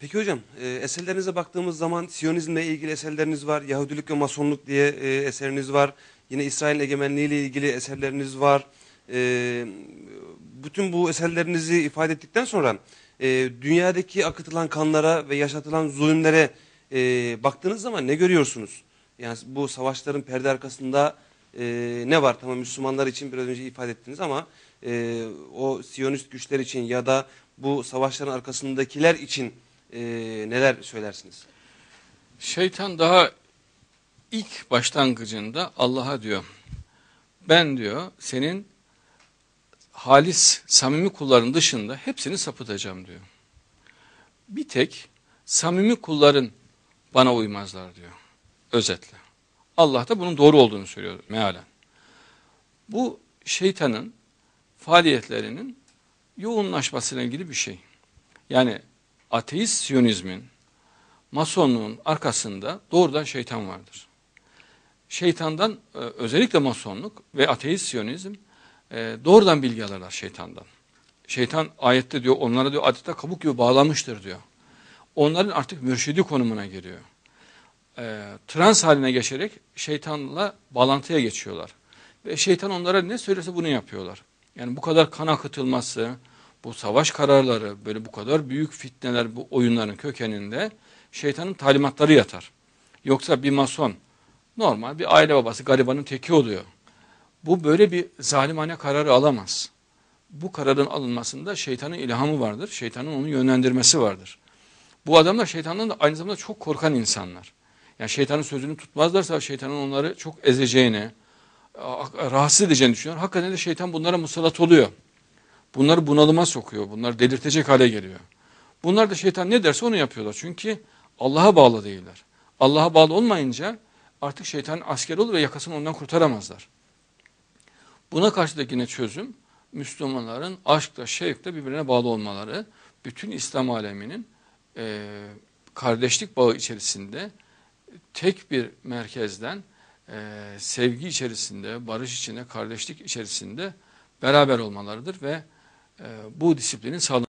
Peki hocam e, eserlerinize baktığımız zaman Siyonizmle ilgili eserleriniz var. Yahudilik ve Masonluk diye e, eseriniz var. Yine İsrail egemenliği ile ilgili eserleriniz var. E, bütün bu eserlerinizi ifade ettikten sonra e, dünyadaki akıtılan kanlara ve yaşatılan zulümlere e, baktığınız zaman ne görüyorsunuz? Yani bu savaşların perde arkasında e, ne var? Tamam Müslümanlar için biraz önce ifade ettiniz ama e, o Siyonist güçler için ya da bu savaşların arkasındakiler için e, neler söylersiniz? Şeytan daha ilk başlangıcında Allah'a diyor. Ben diyor senin halis, samimi kulların dışında hepsini sapıtacağım diyor. Bir tek samimi kulların bana uymazlar diyor. Özetle. Allah da bunun doğru olduğunu söylüyor mealen. Bu şeytanın faaliyetlerinin yoğunlaşmasıyla ilgili bir şey. Yani ateist siyonizmin, masonluğun arkasında doğrudan şeytan vardır. Şeytandan e, özellikle masonluk ve ateist siyonizm e, doğrudan bilgi alırlar şeytandan. Şeytan ayette diyor onlara diyor adeta kabuk gibi bağlamıştır diyor. Onların artık mürşidi konumuna giriyor. E, trans haline geçerek şeytanla bağlantıya geçiyorlar. Ve şeytan onlara ne söylese bunu yapıyorlar. Yani bu kadar kan akıtılması, bu savaş kararları, böyle bu kadar büyük fitneler bu oyunların kökeninde şeytanın talimatları yatar. Yoksa bir mason normal bir aile babası garibanın teki oluyor. Bu böyle bir zalimane kararı alamaz. Bu kararın alınmasında şeytanın ilhamı vardır. Şeytanın onu yönlendirmesi vardır. Bu adamlar şeytandan da aynı zamanda çok korkan insanlar. Yani şeytanın sözünü tutmazlarsa şeytanın onları çok ezeceğini, rahatsız edeceğini düşünüyorlar. Hakikaten de şeytan bunlara musallat oluyor. Bunları bunalıma sokuyor. Bunları delirtecek hale geliyor. Bunlar da şeytan ne derse onu yapıyorlar. Çünkü Allah'a bağlı değiller. Allah'a bağlı olmayınca artık şeytanın askeri olur ve yakasını ondan kurtaramazlar. Buna karşı da yine çözüm Müslümanların aşkla, şevkle birbirine bağlı olmaları, bütün İslam aleminin e, kardeşlik bağı içerisinde tek bir merkezden e, sevgi içerisinde, barış içinde, kardeşlik içerisinde beraber olmalarıdır ve bu disiplinin sağlanması.